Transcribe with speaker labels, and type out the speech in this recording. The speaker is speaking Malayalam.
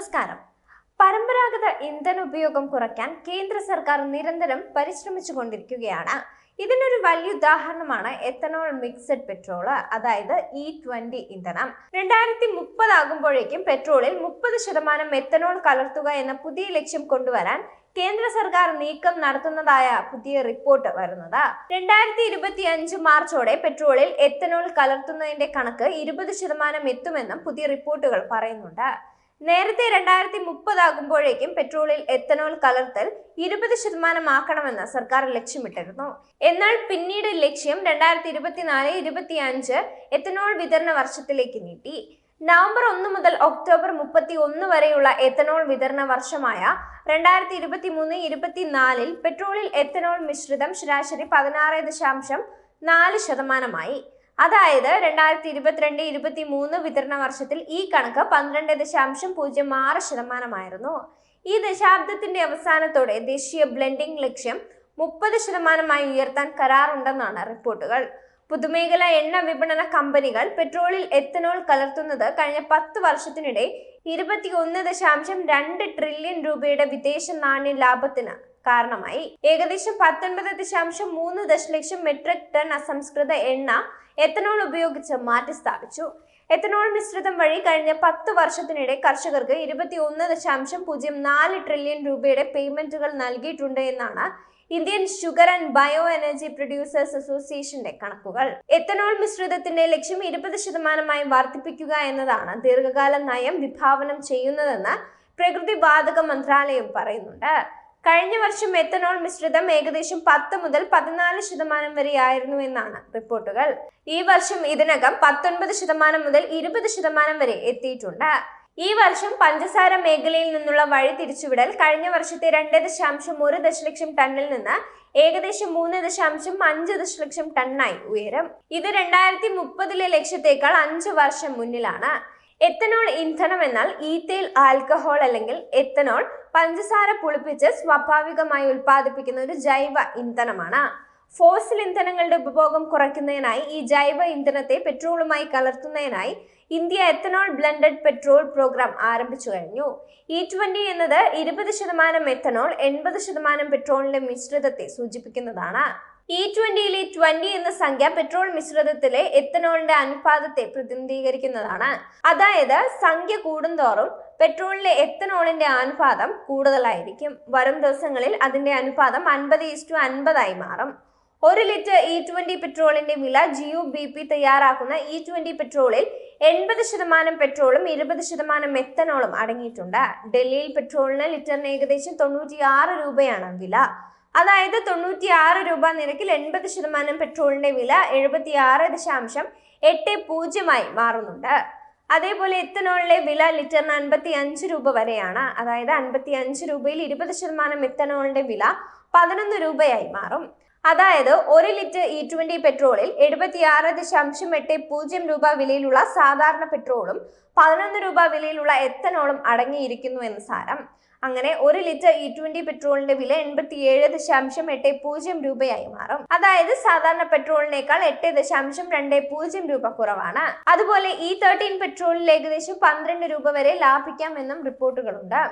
Speaker 1: നമസ്കാരം. പരമ്പരാഗത ഇന്ധന ഉപയോഗം കുറയ്ക്കാൻ കേന്ദ്ര സർക്കാർ നിരന്തരം പരിശ്രമിച്ചു കൊണ്ടിരിക്കുകയാണ് ഇതിനൊരു വലിയ ഉദാഹരണമാണ് എത്തനോൾ മിക്സഡ് പെട്രോൾ അതായത് ഇ ട്വന്റി ഇന്ധനം. രണ്ടായിരത്തി മുപ്പത് ആകുമ്പോഴേക്കും പെട്രോളിൽ മുപ്പത് ശതമാനം എത്തനോൾ കലർത്തുക എന്ന പുതിയ ലക്ഷ്യം കൊണ്ടുവരാൻ കേന്ദ്ര സർക്കാർ നീക്കം നടത്തുന്നതായ പുതിയ റിപ്പോർട്ട് വരുന്നത്. രണ്ടായിരത്തി ഇരുപത്തി അഞ്ച് മാർച്ചോടെ പെട്രോളിൽ എത്തനോൾ കലർത്തുന്നതിന്റെ കണക്ക് ഇരുപത് ശതമാനം എത്തുമെന്നും പുതിയ റിപ്പോർട്ടുകൾ പറയുന്നുണ്ട്. നേരത്തെ രണ്ടായിരത്തി മുപ്പതാകുമ്പോഴേക്കും പെട്രോളിൽ എത്തനോൾ കലർത്തൽ ഇരുപത് ശതമാനമാക്കണമെന്ന് സർക്കാർ ലക്ഷ്യമിട്ടിരുന്നു. എന്നാൽ പിന്നീട് ലക്ഷ്യം രണ്ടായിരത്തി ഇരുപത്തിനാല് ഇരുപത്തി അഞ്ച് എത്തനോൾ വിതരണ വർഷത്തിലേക്ക് നീട്ടി. നവംബർ ഒന്ന് മുതൽ ഒക്ടോബർ മുപ്പത്തി ഒന്ന് വരെയുള്ള എത്തനോൾ വിതരണ വർഷമായ രണ്ടായിരത്തി ഇരുപത്തി മൂന്ന് ഇരുപത്തിനാലിൽ പെട്രോളിൽ എത്തനോൾ മിശ്രിതം ശരാശരി പതിനാറ് ദശാംശം നാല് ശതമാനമായി. അതായത് രണ്ടായിരത്തി ഇരുപത്തിരണ്ട് ഇരുപത്തി മൂന്ന് വിതരണ വർഷത്തിൽ ഈ കണക്ക് പന്ത്രണ്ട് ദശാംശം പൂജ്യം ആറ് ശതമാനമായിരുന്നു. ഈ ദശാബ്ദത്തിന്റെ അവസാനത്തോടെ ദേശീയ ബ്ലെൻഡിംഗ് ലക്ഷ്യം മുപ്പത് ശതമാനമായി ഉയർത്താൻ കരാറുണ്ടെന്നാണ് റിപ്പോർട്ടുകൾ. പുതുമേഖല എണ്ണ വിപണന കമ്പനികൾ പെട്രോളിൽ എത്തനോൾ കലർത്തുന്നത് കഴിഞ്ഞ പത്ത് വർഷത്തിനിടെ ഇരുപത്തി ഒന്ന് ദശാംശം രണ്ട് ട്രില്യൺ രൂപയുടെ വിദേശ നാണ്യ ലാഭത്തിന് കാരണമായി. ഏകദേശം പത്തൊൻപത് ദശാംശം മൂന്ന് ദശലക്ഷം മെട്രിക് ടൺ അസംസ്കൃത എണ്ണ എത്തനോൾ ഉപയോഗിച്ച് മാറ്റി സ്ഥാപിച്ചു. എത്തനോൾ മിശ്രിതം വഴി കഴിഞ്ഞ പത്ത് വർഷത്തിനിടെ കർഷകർക്ക് ഇരുപത്തി ഒന്ന് ദശാംശം പൂജ്യം നാല് ട്രില്യൺ രൂപയുടെ പേയ്മെന്റുകൾ നൽകിയിട്ടുണ്ട് എന്നാണ് Indian sugar and bio energy producers അസോസിയേഷന്റെ കണക്കുകൾ. എത്തനോൾ മിശ്രിതത്തിന്റെ ലക്ഷ്യം ഇരുപത് ശതമാനമായി വർദ്ധിപ്പിക്കുക എന്നതാണ് ദീർഘകാല നയം വിഭാവനം ചെയ്യുന്നതെന്ന് പ്രകൃതി വാതക മന്ത്രാലയം പറയുന്നുണ്ട്. കഴിഞ്ഞ വർഷം എത്തനോൾ മിശ്രിതം ഏകദേശം പത്ത് മുതൽ പതിനാല് ശതമാനം വരെയായിരുന്നു എന്നാണ് റിപ്പോർട്ടുകൾ. ഈ വർഷം ഇതിനകം പത്തൊൻപത് ശതമാനം മുതൽ ഇരുപത് ശതമാനം വരെ എത്തിയിട്ടുണ്ട്. ഈ വർഷം പഞ്ചസാര മേഖലയിൽ നിന്നുള്ള വഴി തിരിച്ചുവിടൽ കഴിഞ്ഞ വർഷത്തെ രണ്ട് ദശാംശം ഒരു ദശലക്ഷം ടണ്ണിൽ നിന്ന് ഏകദേശം മൂന്ന് ദശാംശം അഞ്ച് ദശലക്ഷം ടണ്ണായി ഉയരും. ഇത് രണ്ടായിരത്തി മുപ്പതിലെ ലക്ഷ്യത്തേക്കാൾ അഞ്ച് വർഷം മുന്നിലാണ്. എത്തനോൾ ഇന്ധനം എന്നാൽ ഈത്തേൽ ആൽക്കഹോൾ അല്ലെങ്കിൽ എത്തനോൾ പഞ്ചസാര പുളിപ്പിച്ച് സ്വാഭാവികമായി ഉൽപ്പാദിപ്പിക്കുന്ന ഒരു ജൈവ ഇന്ധനമാണ്. ഫോസിൽ ഇന്ധനങ്ങളുടെ ഉപഭോഗം കുറയ്ക്കുന്നതിനായി ഈ ജൈവ ഇന്ധനത്തെ പെട്രോളുമായി കലർത്തുന്നതിനായി India ethanol blended petrol program ആരംഭിച്ചു കഴിഞ്ഞു. ഇ ട്വന്റി എന്നത് ഇരുപത് ശതമാനം എത്തനോൾ എൺപത് ശതമാനം പെട്രോളിന്റെ മിശ്രിതത്തെ സൂചിപ്പിക്കുന്നതാണ്. ഇ ട്വന്റിയിലെ ട്വന്റി എന്ന സംഖ്യ പെട്രോൾ മിശ്രിതത്തിലെ എത്തനോളിന്റെ അനുപാതത്തെ പ്രതിനിധീകരിക്കുന്നതാണ്. അതായത് സംഖ്യ കൂടുന്തോറും പെട്രോളിലെ എത്തനോളിന്റെ അനുപാതം കൂടുതലായിരിക്കും. വരും ദിവസങ്ങളിൽ അതിന്റെ അനുപാതം അൻപത് ഇസ്റ്റു അൻപതായി മാറും. ഒരു ലിറ്റർ ഇ ട്വന്റി പെട്രോളിന്റെ വില ജിയു ബി പി തയ്യാറാക്കുന്ന ഇ ട്വന്റി പെട്രോളിൽ എൺപത് ശതമാനം പെട്രോളും ഇരുപത് ശതമാനം എത്തനോളും അടങ്ങിയിട്ടുണ്ട്. ഡൽഹിയിൽ പെട്രോളിന് ലിറ്ററിന് ഏകദേശം തൊണ്ണൂറ്റി ആറ് രൂപയാണ് വില. അതായത് തൊണ്ണൂറ്റി ആറ് രൂപ നിരക്കിൽ എൺപത് ശതമാനം പെട്രോളിന്റെ വില എഴുപത്തി ആറ് ദശാംശം എട്ട് പൂജ്യമായി മാറുന്നുണ്ട്. അതേപോലെ എത്തനോളിലെ വില ലിറ്ററിന് അൻപത്തി അഞ്ച് രൂപ വരെയാണ്. അതായത് അൻപത്തി അഞ്ച് രൂപയിൽ ഇരുപത് ശതമാനം എത്തനോളിന്റെ വില പതിനൊന്ന് രൂപയായി മാറും. അതായത് ഒരു ലിറ്റർ ഇ ട്വന്റി പെട്രോളിൽ എഴുപത്തിയാറ് ദശാംശം എട്ട് പൂജ്യം രൂപ വിലയിലുള്ള സാധാരണ പെട്രോളും പതിനൊന്ന് രൂപ വിലയിലുള്ള എത്തനോളും അടങ്ങിയിരിക്കുന്നു എന്ന് സാരം. അങ്ങനെ ഒരു ലിറ്റർ ഇ ട്വന്റി പെട്രോളിന്റെ വില എൺപത്തിയേഴ് ദശാംശം എട്ട് പൂജ്യം രൂപയായി മാറും. അതായത് സാധാരണ പെട്രോളിനേക്കാൾ എട്ട് ദശാംശം രണ്ട് പൂജ്യം രൂപ കുറവാണ്. അതുപോലെ ഇ തേർട്ടീൻ പെട്രോളിൽ ഏകദേശം പന്ത്രണ്ട് രൂപ വരെ ലാഭിക്കാം എന്നും റിപ്പോർട്ടുകളുണ്ട്.